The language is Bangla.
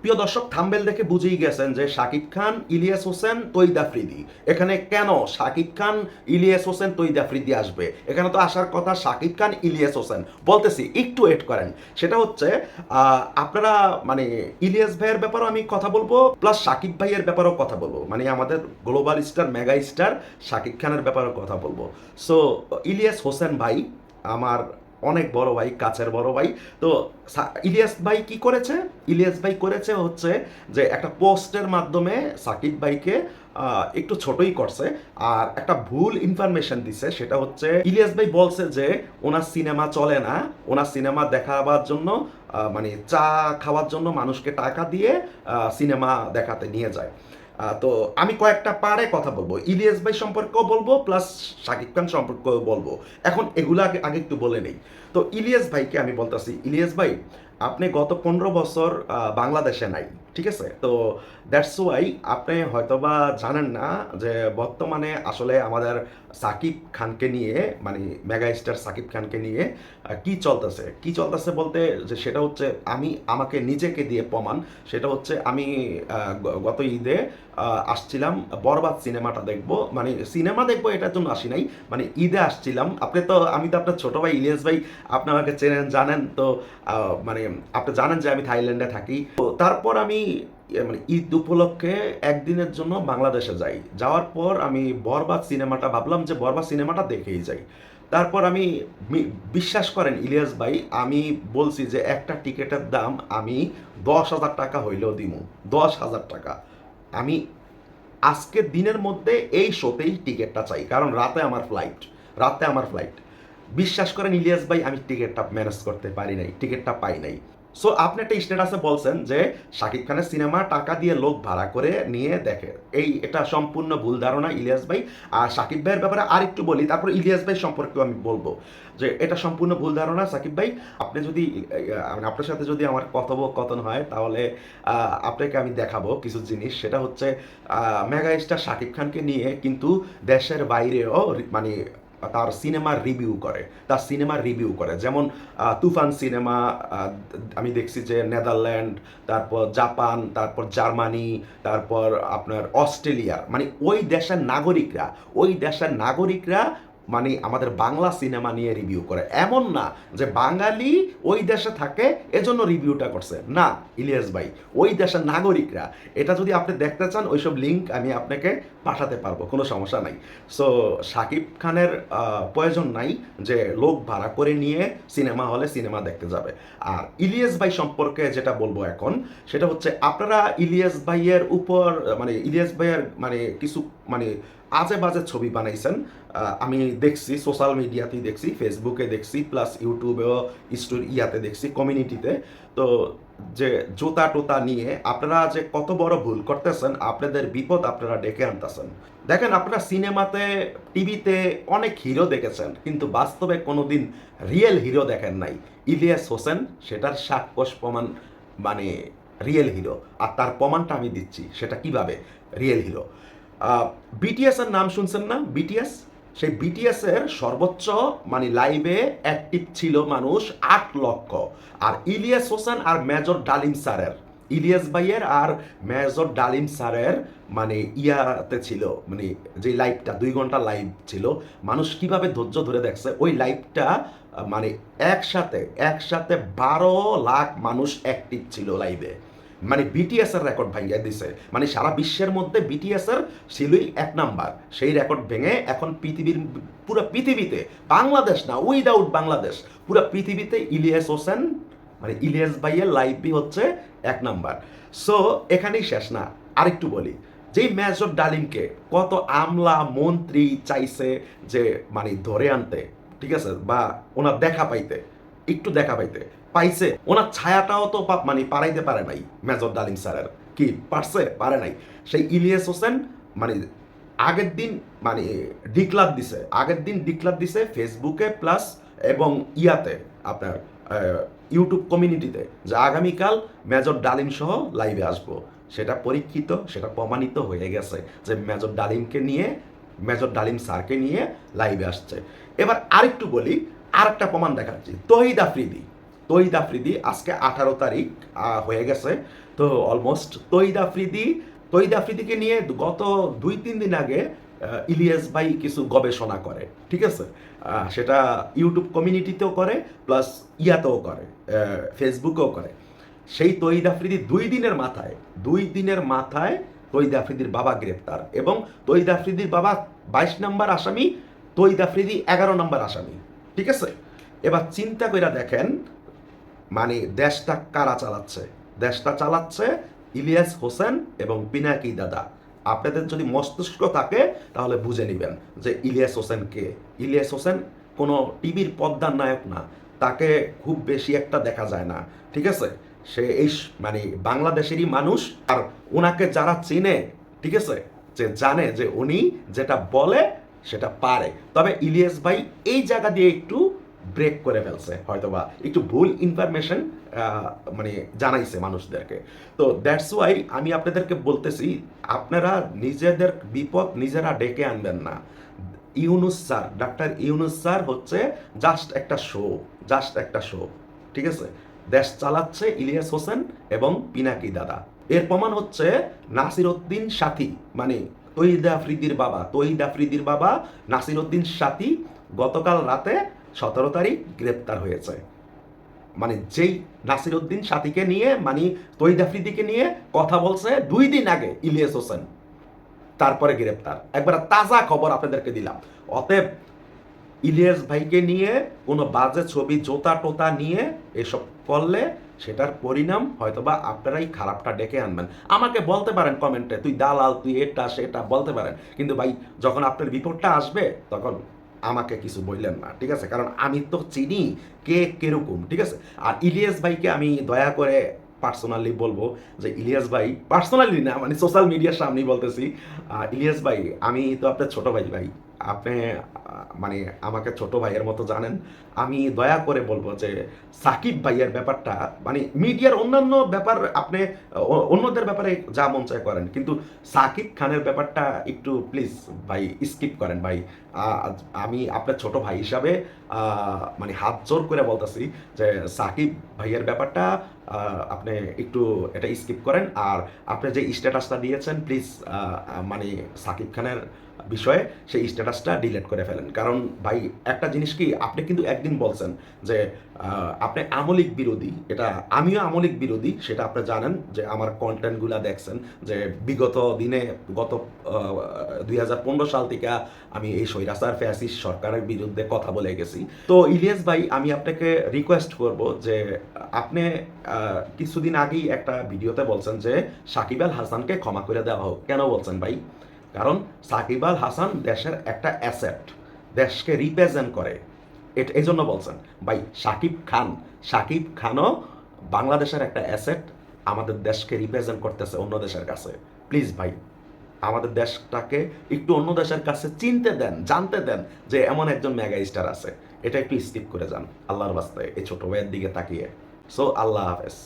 প্রিয় দর্শক, থাম্বেল দেখে বুঝেই গেছেন যে শাকিব খান, ইলিয়াস হোসেন তৈদ আফ্রিদি। এখানে কেন শাকিব খান, ইলিয়াস হোসেন তৈদ আফ্রিদি আসবে? এখানে তো আসার কথা শাকিব খান, ইলিয়াস হোসেন। বলতেছি, একটু ওয়েট করেন। সেটা হচ্ছে আপনারা মানে ইলিয়াস ভাইয়ের ব্যাপারেও আমি কথা বলব প্লাস শাকিব ভাইয়ের ব্যাপারেও কথা বলব। মানে আমাদের global star mega star Shakib খানের ব্যাপারেও কথা বলব। সো ইলিয়াস হোসেন ভাই, আমার অনেক বড় ভাই, কাছের বড় ভাই। তো ইলিয়াস ভাই কি করেছে? ইলিয়াস ভাই করেছে হচ্ছে যে একটা পোস্টের মাধ্যমে সাকিব ভাইকে একটু ছোটই করছে। আর একটা ভুল ইনফরমেশন দিছে, সেটা হচ্ছে ইলিয়াস ভাই বলছে যে ওনার সিনেমা চলে না। ওনার সিনেমা দেখাবার জন্য মানে চা খাওয়ার জন্য মানুষকে টাকা দিয়ে সিনেমা দেখাতে নিয়ে যায়। তো আমি কয়েকটা পারে কথা বলব। ইলিয়াস ভাই সম্পর্কেও বলব প্লাস শাকিব খান সম্পর্কেও বলব। এখন এগুলো আগে আগে একটু বলে নেই। তো ইলিয়াস ভাইকে আমি বলতেছি, ইলিয়াস ভাই, আপনি গত পনেরো বছর বাংলাদেশে নাই, ঠিক আছে? তো দ্যাটস ওয়াই আপনি হয়তোবা জানেন না যে বর্তমানে আসলে আমাদের সাকিব খানকে নিয়ে মানে মেগা স্টার সাকিব খানকে নিয়ে কি চলতেছে? কি চলতেছে বলতে যে সেটা হচ্ছে আমি আমাকে নিজেকে দিয়ে প্রমাণ, সেটা হচ্ছে আমি গত ঈদে আসছিলাম, বরবাদ সিনেমাটা দেখব। মানে সিনেমা দেখব এটার জন্য আসি নাই মানে ঈদে আসছিলাম। আপনি তো, আমি তো আপনার ছোট ভাই, ইলিয়াস ভাই, আপনি আমাকে চেনেন, জানেন, তো মানে আপনি জানেন যে আমি থাইল্যান্ডে থাকি। তো তারপর আমি মানে ঈদ উপলক্ষে একদিনের জন্য বাংলাদেশে যাই। যাওয়ার পর আমি বরবাদ সিনেমাটা ভাবলাম যে বরবাদ সিনেমাটা দেখেই যাই। তারপর আমি বিশ্বাস করেন, ইলিয়াস ভাই, আমি বলছি যে একটা টিকিটের দাম আমি দশ হাজার টাকা হইলেও দিমু। দশ হাজার টাকা। আমি আজকের দিনের মধ্যে এই শোতেই টিকিটটা চাই, কারণ রাতে আমার ফ্লাইট রাতে আমার ফ্লাইট বিশ্বাস করেন ইলিয়াস ভাই, আমি টিকিটটা ম্যানেজ করতে পারি নাই, টিকিটটা পাই নাই। সো আপনি একটা স্ট্যাটাসে বলছেন যে শাকিব খানের সিনেমা টাকা দিয়ে লোক ভাড়া করে নিয়ে দেখে। এই এটা সম্পূর্ণ ভুল ধারণা ইলিয়াস ভাই। আর শাকিব ভাইয়ের ব্যাপারে আর একটু বলি, তারপর ইলিয়াস ভাই সম্পর্কেও আমি বলব যে এটা সম্পূর্ণ ভুল ধারণা সাকিব ভাই। আপনি যদি মানে আপনার সাথে যদি আমার কথোপকথন হয়, তাহলে আপনাকে আমি দেখাবো কিছু জিনিস। সেটা হচ্ছে মেগা স্টার শাকিব খানকে নিয়ে কিন্তু দেশের বাইরেও মানে তার সিনেমার রিভিউ করে, তার সিনেমার রিভিউ করে। যেমন তুফান সিনেমা আমি দেখছি যে নেদারল্যান্ড, তারপর জাপান, তারপর জার্মানি, তারপর আপনার অস্ট্রেলিয়া। মানে ওই দেশের নাগরিকরা, ওই দেশের নাগরিকরা মানে আমাদের বাংলা সিনেমা নিয়ে রিভিউ করে। এমন না যে বাঙালি ওই দেশে থাকে, এজন্য রিভিউটা করছে। না, ইলিয়াস ভাই, ওই দেশের নাগরিকরা। এটা যদি আপনি দেখতে চান, ওইসব লিঙ্ক আমি আপনাকে পাঠাতে পারব, কোনো সমস্যা নাই। সো শাকিব খানের প্রয়োজন নাই যে লোক ভাড়া করে নিয়ে সিনেমা হলে সিনেমা দেখতে যাবে। আর ইলিয়াস ভাই সম্পর্কে যেটা বলব এখন, সেটা হচ্ছে আপনারা ইলিয়াস ভাইয়ের উপর মানে ইলিয়াস ভাইয়ের মানে কিছু মানে আজে বাজে ছবি বানাইছেন। আমি দেখছি সোশ্যাল মিডিয়াতেই দেখছি ফেসবুকে দেখছি প্লাস ইউটিউবেও স্টোরি ইয়াতে দেখছি কমিউনিটিতে তো যে জুতা টোতা নিয়ে আপনারা যে কত বড় ভুল করতেছেন, আপনাদের বিপদ আপনারা ডেকে আনতেছেন। দেখেন, আপনারা সিনেমাতে টিভিতে অনেক হিরো দেখেছেন, কিন্তু বাস্তবে কোনোদিন রিয়েল হিরো দেখেন নাই। ইলিয়াস হোসেন, সেটার সাক্ষস প্রমাণ মানে রিয়েল হিরো আর তার প্রমাণটা আমি দিচ্ছি, সেটা কীভাবে রিয়েল হিরো বিটিএস এর নাম শুনছেন না? বিটিএস সেই বিটিএস এর সর্বোচ্চ মানে লাইভে অ্যাক্টিভ ছিল মানুষ আট লক্ষ। আর ইলিয়াস হোসেন আর মেজর ডালিম স্যারের, ইলিয়াস ভাইয়ের আর মেজর ডালিম স্যারের মানে ইয়াতে ছিল মানে যে লাইভটা দুই ঘণ্টা লাইভ ছিল। মানুষ কীভাবে ধৈর্য ধরে দেখছে? ওই লাইভটা মানে একসাথে একসাথে বারো লাখ মানুষ অ্যাক্টিভ ছিল লাইভে মানে বিটিএস এর রেকর্ড ভাঙিয়ে দিছে। মানে সারা বিশ্বের মধ্যে বিটিএস এর ছিলই এক নাম্বার। সেই রেকর্ড ভেঙে এখন পৃথিবীর, পুরো পৃথিবীতে, বাংলাদেশ না উইদাউট বাংলাদেশ, পুরো পৃথিবীতে ইলিয়াস হোসেন মানে ইলিয়াস ভাইয়ের লাইভই হচ্ছে এক নাম্বার। সো এখানেই শেষ না। আরেকটু বলি, যেই মেজর ডালিমকে কত আমলা মন্ত্রী চাইছে যে মানে ধরে আনতে, ঠিক আছে? বা ওনার দেখা পাইতে, একটু দেখা পাইতে। পাইছে। ওনার ছায়াটাও তো মানে পারাইতে পারে নাই, মেজর ডালিম স্যারের। কি, পারছে? পারে নাই। সেই ইলিয়াস হোসেন মানে আগের দিন মানে ডিক্লার দিছে। আগের দিন ডিক্লার দিছে ফেসবুকে প্লাস এবং ইয়াতে আপনার ইউটিউব কমিউনিটিতে যে আগামীকাল মেজর ডালিম সহ লাইভে আসব। সেটা পরীক্ষিত, সেটা প্রমাণিত হয়ে গেছে যে মেজর ডালিমকে নিয়ে, মেজর ডালিম স্যারকে নিয়ে লাইভে আসছে। এবার আরেকটু বলি আর একটা প্রমাণ দেখাচ্ছি। তহিদ আফ্রিদি তৈদ আফ্রিদি আজকে আঠারো তারিখ হয়ে গেছে। তো অলমোস্ট তৈদ আফ্রিদি তৈদ আফ্রিদিকে নিয়ে গত দুই, তিন দিন আগে ইলিয়াস ভাই কিছু গবেষণা করে, ঠিক আছে? সেটা ইউটিউব কমিউনিটিতেও করে প্লাস ইয়াতেও করে ফেসবুকেও করে। সেই তৈদ আফ্রিদি দুই দিনের মাথায়, দুই দিনের মাথায় তৈদ আফ্রিদির বাবা গ্রেপ্তার এবং তৈদ আফ্রিদির বাবা বাইশ নম্বর আসামি তৈদ আফ্রিদি এগারো নম্বর আসামি, ঠিক আছে? এবার চিন্তা করে দেখেন মানে দেশটা কারা চালাচ্ছে? দেশটা চালাচ্ছে ইলিয়াস হোসেন এবং পিনাকি দাদা। আপনাদের যদি মস্তিষ্ক থাকে, তাহলে বুঝে নেবেন যে ইলিয়াস হোসেন কে। ইলিয়াস হোসেন কোনো টিভির পদ্মার নায়ক না। তাকে খুব বেশি একটা দেখা যায় না। ঠিক আছে? সে এই মানে বাংলাদেশেরই মানুষ। আর ওনাকে যারা চেনে, ঠিক আছে? যে জানে যে উনি যেটা বলে, সেটা পারে। তবে ইলিয়াস ভাই এই জায়গা দিয়ে একটু ব্রেক করে ফেলছে, হয়তোবা একটু ভুল ইনফরমেশন মানে জানাইছে মানুষদেরকে। তো দ্যাটস ওয়াই আমি আপনাদেরকে বলতেছি, আপনারা নিজেদের বিপদ নিজেরা ডেকে আনবেন না। Yunus sir, doctor Yunus sir হচ্ছে জাস্ট একটা শো জাস্ট একটা শো ঠিক আছে? দেশ চালাচ্ছে ইলিয়াস হোসেন এবং পিনাকি দাদা। এর প্রমাণ হচ্ছে নাসির উদ্দিন সাথী মানে তৈদ আফ্রিদির বাবা তৈদ আফ্রিদির বাবা নাসির উদ্দিন সাথী গতকাল রাতে সতেরো তারিখ গ্রেপ্তার হয়েছে। মানে যেই নাসির উদ্দিন সাথীকে নিয়ে মানে তৈদ আফ্রিদিকে নিয়ে কথা বলছে দুই দিন আগে ইলিয়াস হোসেন, তারপরে গ্রেপ্তার। একবার তাজা খবর আপনাদেরকে দিলাম। অতএব ইলিয়াস ভাইকে নিয়ে কোনো বাজে ছবি জোতা টোতা নিয়ে এসব করলে সেটার পরিণাম হয়তোবা আপনারাই খারাপটা ডেকে আনবেন। আমাকে বলতে পারেন কমেন্টে, তুই দালাল, তুই এটা, সেটা, বলতে পারেন। কিন্তু ভাই, যখন আপনার বিপদটা আসবে, তখন আমাকে কিছু বললেন না, ঠিক আছে? কারণ আমি তো চিনি কে কেরকম, ঠিক আছে? আর ইলিয়াস ভাইকে আমি দয়া করে পার্সোনালি বলব যে ইলিয়াস ভাই পার্সোনালি না মানে সোশ্যাল মিডিয়ার সামনেই বলতেছি। ইলিয়াস ভাই, আমি তো আপনার ছোট ভাই ভাই। আপনি মানে আমাকে ছোট ভাইয়ের মতো জানেন, আমি দয়া করে বলব যে সাকিব ভাইয়ের ব্যাপারটা মানে মিডিয়ার অন্যান্য ব্যাপার আপনি অন্যদের ব্যাপারে যা মন চায় করেন। কিন্তু সাকিব খানের ব্যাপারটা একটু প্লিজ ভাই স্কিপ করেন ভাই। আমি আপনার ছোট ভাই হিসাবে মানে হাত জোর করে বলতেছি যে সাকিব ভাইয়ের ব্যাপারটা আপনি একটু এটা স্কিপ করেন। আর আপনি যে স্ট্যাটাসটা দিয়েছেন প্লিজ মানে সাকিব খানের বিষয়ে সেই স্ট্যাটাসটা ডিলিট করে ফেলেন। কারণ ভাই, একটা জিনিস কি, আপনি কিন্তু একদিন বলছেন যে আপনি আমলিক বিরোধী, এটা আমিও আমলিক বিরোধী, সেটা আপনি জানেন যে, আমার কন্টেন্টগুলো দেখছেন যে, বিগত দিনে, গত দুই হাজার পনেরো সাল থেকে আমি এই সৈরাসার ফ্যাসিস সরকারের বিরুদ্ধে কথা বলে গেছি। তো ইলিয়াস ভাই, আমি আপনাকে রিকোয়েস্ট করব যে, আপনি কিছুদিন আগেই একটা ভিডিওতে বলছেন যে, সাকিব আল হাসানকে ক্ষমা করে দেওয়া হোক। কেন বলছেন ভাই? কারণ সাকিব আল হাসান দেশের একটা অ্যাসেট দেশকে রিপ্রেজেন্ট করে। এটা এই জন্য বলছেন, ভাই, সাকিব খান, সাকিব খানও বাংলাদেশের একটা অ্যাসেট আমাদের দেশকে রিপ্রেজেন্ট করতেছে অন্য দেশের কাছে। প্লিজ ভাই, আমাদের দেশটাকে একটু অন্য দেশের কাছে চিনতে দেন, জানতে দেন যে এমন একজন মেগা স্টার আছে। এটা একটু স্কিপ করে যান, আল্লাহর বাস্তায় এই ছোট ভাইয়ের দিকে তাকিয়ে। সো আল্লাহ হাফেজ।